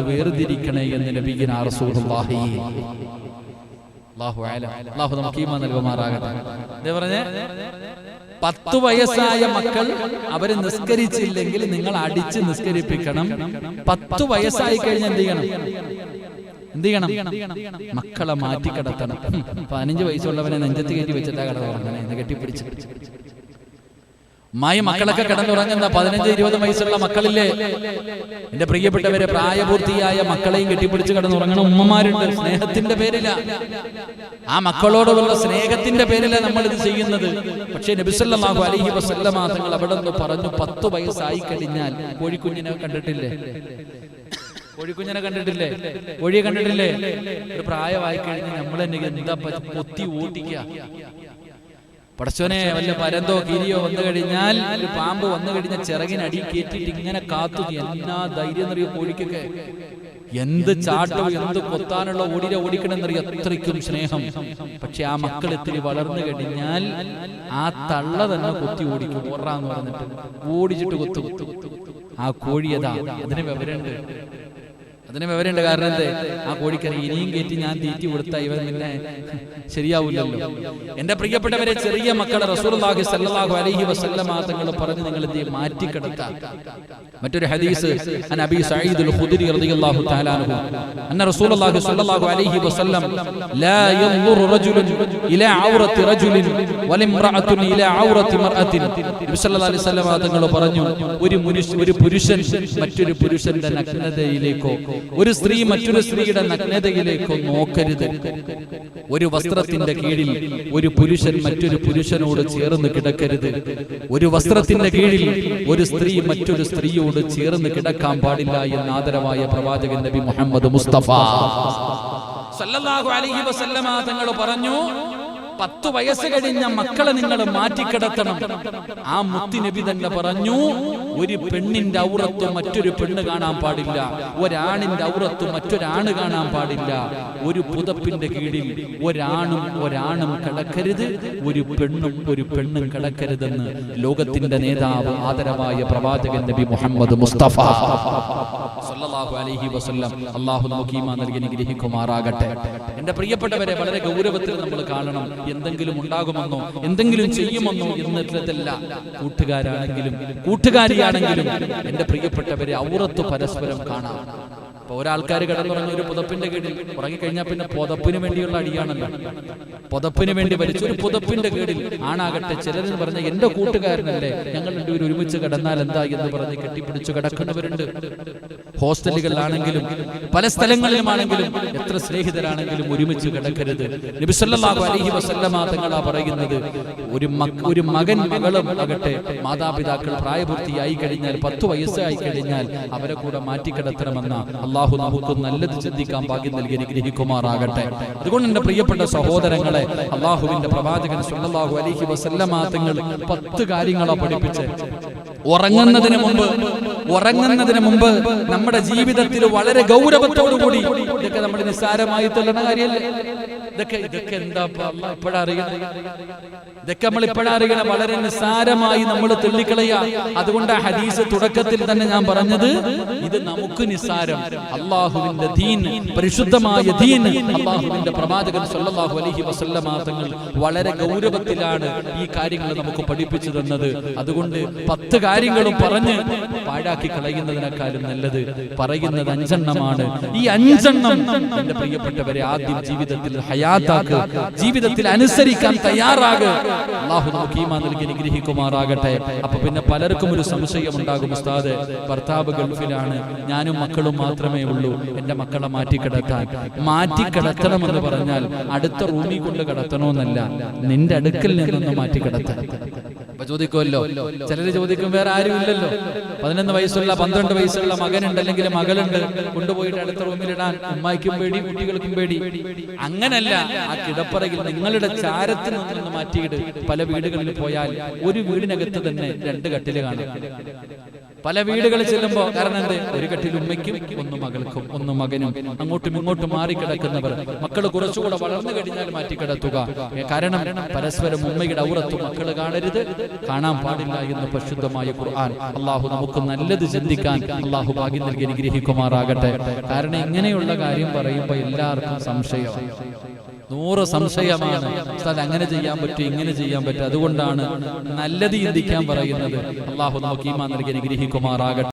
വേർതിരിക്കണേ എന്ന് ലഭിക്കുന്ന റസൂലുള്ളാഹി. അല്ലാഹു അലം. അല്ലാഹു പത്ത് വയസ്സായ മക്കൾ അവർ നിസ്കരിച്ചില്ലെങ്കിൽ നിങ്ങൾ അടിച്ച് നിസ്കരിപ്പിക്കണം. പത്ത് വയസ്സായി കഴിഞ്ഞാൽ എന്ത് ചെയ്യണം? എന്ത് ചെയ്യണം? മക്കളെ മാറ്റി കിടത്തണം പതിനഞ്ച് വയസ്സുള്ളവനെ നെഞ്ചത്ത് കയറ്റി വെച്ചിട്ടാ കട കെട്ടിപ്പിടിച്ച്. മായി മക്കളൊക്കെ കിടന്നുറങ്ങുന്ന പതിനഞ്ച് ഇരുപത് വയസ്സുള്ള മക്കളില്ലേ? എന്റെ പ്രിയപ്പെട്ടവരെ പ്രായപൂർത്തിയായ മക്കളെയും കെട്ടിപ്പിടിച്ച് കിടന്നുറങ്ങണ ഉമ്മമാരുണ്ട്. സ്നേഹത്തിന്റെ പേരില. ആ മക്കളോടുള്ള സ്നേഹത്തിന്റെ പേരില നമ്മൾ ഇത് ചെയ്യുന്നത്. പക്ഷേ നബിസല്ലാഹു അലഹി വസല്ലമ തങ്ങൾ അവിടെ നിന്ന് പറഞ്ഞു പത്ത് വയസ്സായി കഴിഞ്ഞാൽ കോഴിക്കുഞ്ഞിനെ കണ്ടിട്ടില്ലേ? കോഴിക്കുഞ്ഞിനെ കണ്ടിട്ടില്ലേ? കോഴിയെ കണ്ടിട്ടില്ലേ? ഒരു പ്രായമായി കഴിഞ്ഞാൽ നമ്മൾ തന്നെ എന്താ പൊത്തി ഓട്ടിക്കുക പടച്ചോനെ വല്ല പരന്തോ കിരിയോ വന്നു കഴിഞ്ഞാൽ ഒരു പാമ്പ് വന്നു കഴിഞ്ഞാൽ ചിറകിനടി കയറ്റിട്ട് ഇങ്ങനെ കാത്തു എന്നാ ധൈര്യം എന്നറിയോ കോഴിക്കൊക്കെ? എന്ത് ചാട്ടം എന്ത് കൊത്താനുള്ള ഓടിര ഓടിക്കണമെന്നറിയോ അത്രയ്ക്കും സ്നേഹം. പക്ഷെ ആ മക്കൾ ഇത്തിരി വളർന്നു കഴിഞ്ഞാൽ ആ തള്ള തന്നെ കൊത്തി ഓടിക്കും. ഓറാന്ന് പറഞ്ഞിട്ട് ഓടിച്ചിട്ട് കൊത്തു ആ കോഴിയതാ അതിന് വിവരമുണ്ട്. അതിന് വിവരമുണ്ട് കാരണം എന്തേ? ആ കോഴിക്കറി ഇനിയും കയറ്റി ഞാൻ തീറ്റി കൊടുത്ത ഇവൻ പിന്നെ ശരിയാവില്ലല്ലോ എന്റെ പ്രിയപ്പെട്ടവരെ ചെറിയ മക്കളെ റസൂലുള്ളാഹി സല്ലാഹു അലൈഹി വസല്ലമ തങ്ങൾ പറഞ്ഞു നിങ്ങൾ എന്ത്? മാറ്റിക്കിടത്താം മറ്റൊരു ഹദീസ് അൻ അബി സഈദ് ഖുദരി റളിയല്ലാഹു തആല അൻഹു. അന്ന റസൂലുള്ളാഹി സ്വല്ലല്ലാഹു അലൈഹി വസല്ലം ലാ യൻദുറു റജുലുൻ ഇലാ ഔറത്തി റജുലിൻ വലിംറഅത്തുൻ ഇലാ ഔറത്തി മർഅത്തിൻ. നബി സല്ലല്ലാഹു അലൈഹി വസല്ലം തങ്ങൾ പറഞ്ഞു ഒരു ഒരു പുരുഷൻ മറ്റൊരു പുരുഷന്റെ നഗ്നതയിലേക്കോ ഒരു സ്ത്രീ മറ്റൊരു സ്ത്രീയുടെ നഗ്നതയിലേക്കോ നോക്കരുത്. ഒരു വസ്ത്രത്തിന്റെ കീഴിൽ ഒരു പുരുഷൻ മറ്റൊരു പുരുഷനോട് ചേർന്ന് കിടക്കരുത്. ഒരു വസ്ത്രത്തിന്റെ കീഴിൽ ഒരു സ്ത്രീ മറ്റൊരു സ്ത്രീയോട് ചേർന്ന് കിടക്കാൻ പാടില്ല എന്ന് ആദരവായ പ്രവാചകൻ നബി മുഹമ്മദ് മുസ്തഫ. പറഞ്ഞു പത്ത് വയസ്സ് കഴിഞ്ഞ മക്കളെ നിങ്ങൾ മാറ്റിക്കിടത്തണം. ആ മുത്തി നബി തന്നെ പറഞ്ഞു ഒരു പെണ്ണിന്റെ ഔറത്ത് മറ്റൊരു പെണ്ണ് കാണാൻ പാടില്ല. ഒരാണിന്റെ ഔറത്ത് മറ്റൊരാണ് കാണാൻ പാടില്ല. ഒരു പുതപ്പിന്റെ കീഴിൽ ഒരാണും ഒരാണും കിടക്കരുത്. ഒരു പെണ്ണും ഒരു പെണ്ണും കിടക്കരുതെന്ന് ലോകത്തിന്റെ നേതാവ് ആദരവായ പ്രവാചകൻ നബി മുഹമ്മദ് മുസ്തഫ. സല്ലല്ലാഹു അലൈഹി വസല്ലം. അനുഗ്രഹിക്കുമാറാകട്ടെ. എന്റെ പ്രിയപ്പെട്ടവരെ വളരെ ഗൗരവത്തിൽ നമ്മൾ കാണണം. എന്തെങ്കിലും ഉണ്ടാകുമെന്നോ എന്തെങ്കിലും ചെയ്യുമെന്നോ എന്നിട്ടല്ല കൂട്ടുകാരാണെങ്കിലും കൂട്ടുകാരി അടിയാണെങ്കിലും എന്റെ പ്രിയപ്പെട്ടവരെ ഔറത്ത് പരസ്പരം കാണാം. അപ്പൊ ഒരാൾക്കാർ കിടന്നുറങ്ങുന്ന ഒരു പുതപ്പിന്റെ കീഴിൽ ഉറങ്ങിക്കഴിഞ്ഞാൽ പിന്നെ പുതപ്പിന് വേണ്ടിയുള്ള അടിയാണല്ലോ. പുതപ്പിന് വേണ്ടി വലിച്ചു ഒരു പുതപ്പിന്റെ കീഴിൽ ആണാകട്ടെ ചിലരെന്ന് പറഞ്ഞ എന്റെ കൂട്ടുകാരനല്ലേ ഞങ്ങൾ രണ്ടുപേരും ഒരുമിച്ച് കിടന്നാൽ എന്താ എന്ന് പറഞ്ഞ് കെട്ടിപ്പിടിച്ചു കിടക്കുന്നവരുണ്ട്. ഹോസ്റ്റലുകളിലാണെങ്കിലും പല സ്ഥലങ്ങളിലുമാണെങ്കിലും എത്ര സ്നേഹിതരാണെങ്കിലും ഒരുമിച്ച് കിടക്കരുത്. നബി സല്ലല്ലാഹു അലൈഹി വസല്ലമ പറയുന്നത് ഒരു ഒരു മകൻ മകളും ആകട്ടെ മാതാപിതാക്കൾ പ്രായപൂർത്തിയായി കഴിഞ്ഞാൽ പത്ത് വയസ്സായി കഴിഞ്ഞാൽ അവരെ കൂടെ മാറ്റിക്കിടത്തണമെന്ന അള്ളാഹു നമുക്ക് നല്ലത് ചിന്തിക്കാൻ ഭാഗ്യം നൽകി അനുഗ്രഹിക്കുമാറാകട്ടെ. അതുകൊണ്ട് എന്റെ പ്രിയപ്പെട്ട സഹോദരങ്ങളെ അള്ളാഹുവിന്റെ പ്രവാചകൻ സല്ലല്ലാഹു അലൈഹി വസല്ലമാങ്ങൾ പത്ത് കാര്യങ്ങളെ പഠിപ്പിച്ച്. ഉറങ്ങുന്നതിന് മുമ്പ് ഉറങ്ങുന്നതിന് മുമ്പ് നമ്മുടെ ജീവിതത്തിൽ വളരെ ഗൗരവത്തോടു കൂടി ഇതൊക്കെ നമ്മൾ നിസ്സാരമായി തള്ളുന്ന കാര്യമല്ലേ ഇതൊക്കെ ഇതൊക്കെ എന്താ ഇപ്പോഴറിയണം ഇതൊക്കെ നമ്മൾ ഇപ്പോഴറിയണം വളരെ നിസ്സാരമായി നമ്മൾ തെള്ളിക്കളയ അതുകൊണ്ട് ഹദീസ് തുടക്കത്തിൽ തന്നെ ഞാൻ പറഞ്ഞത് ഇത് നമുക്ക് നിസ്സാരം. അള്ളാഹുവിന്റെ ദീൻ പരിശുദ്ധമായ ദീൻ. അള്ളാഹുവിന്റെ പ്രവാചകൻ സല്ലല്ലാഹു അലൈഹി വസല്ലമ തങ്ങൾ വളരെ ഗൗരവത്തിലാണ് ഈ കാര്യങ്ങൾ നമുക്ക് പഠിപ്പിച്ചു തന്നത്. അതുകൊണ്ട് പത്ത് കാര്യങ്ങളും പറഞ്ഞ് പാഴാക്കി കളയുന്നതിനേക്കാളും നല്ലത് പറയുന്നത് അഞ്ചെണ്ണമാണ്. ഈ അഞ്ചെണ്ണം എന്റെ പ്രിയപ്പെട്ടവരെ ആദ്യം ജീവിതത്തിൽ ഹയാത്താക്ക് ജീവിതത്തിൽ അനുസരിക്കാൻ തയ്യാറാകുക അള്ളാഹു നമുക്ക് ഈമാൻ നൽകി അനുഗ്രഹിക്കുമാറാകട്ടെ. അപ്പൊ പിന്നെ പലർക്കും ഒരു സംശയം ഉണ്ടാകും ഉസ്താദ്. ഭർത്താവ് ഗൾഫിലാണ്. ഞാനും മക്കളും മാത്രമേ ഉള്ളൂ. എന്റെ മക്കളെ മാറ്റിക്കിടത്താൻ. മാറ്റിക്കിടത്തണമെന്ന് പറഞ്ഞാൽ അടുത്ത റൂമിൽ കൊണ്ട് കിടത്തണമെന്നല്ല. നിന്റെ അടുക്കൽ നിന്നൊന്ന് മാറ്റിക്കിടത്താൻ. അപ്പൊ ചോദിക്കുമല്ലോ? ചിലര് ചോദിക്കും വേറെ ആരും ഇല്ലല്ലോ പതിനൊന്ന് വയസ്സുള്ള പന്ത്രണ്ട് വയസ്സുള്ള മകനുണ്ട് അല്ലെങ്കിൽ മകളുണ്ട്. കൊണ്ടുപോയിട്ട് അടുത്ത റൂമിൽ ഇടാൻ ഉമ്മായിക്കും പേടി കുട്ടികൾക്കും പേടി. അങ്ങനല്ല ആ കിടപ്പറയിൽ നിങ്ങളുടെ ചാരത്തിൽ നിന്ന് മാറ്റിയിട്ട് പല വീടുകളിൽ പോയാൽ ഒരു വീടിനകത്ത് തന്നെ രണ്ട് കട്ടിൽ കാണാം. പല വീടുകളിൽ ചെല്ലുമ്പോ കാരണം എന്ത്? ഒരു കെട്ടിൽ ഉമ്മയ്ക്കും ഒന്ന് മകൾക്കും ഒന്ന് മകനും അങ്ങോട്ടും ഇങ്ങോട്ടും മാറിക്കിടക്കുന്നവർ. മക്കൾ കുറച്ചുകൂടെ വളർന്നു കഴിഞ്ഞാൽ മാറ്റിക്കിടത്തുക. കിടത്തുക കാരണം പരസ്പരം ഉമ്മയുടെ ഔറത്തും മക്കൾ കാണരുത്. കാണാൻ പാടില്ല എന്ന് പരിശുദ്ധമായ ഖുർആൻ അള്ളാഹു നമുക്ക് നല്ലത് ചിന്തിക്കാൻ അള്ളാഹു ഭാഗ്യം നൽകി അനുഗ്രഹിക്കുമാറാകട്ടെ. കാരണം ഇങ്ങനെയുള്ള കാര്യം പറയുമ്പോൾ എല്ലാവർക്കും സംശയമാണ്. നൂറ് സംശയമാണ്. ഉസ്താദ് അങ്ങനെ ചെയ്യാൻ പറ്റും ഇങ്ങനെ ചെയ്യാൻ പറ്റും. അതുകൊണ്ടാണ് നല്ലത് ചിന്തിക്കാൻ പറയുന്നത്. അള്ളാഹു നമുക്ക് ഈമാൻ നൽകി അനുഗ്രഹിക്കുമാറാകട്ടെ.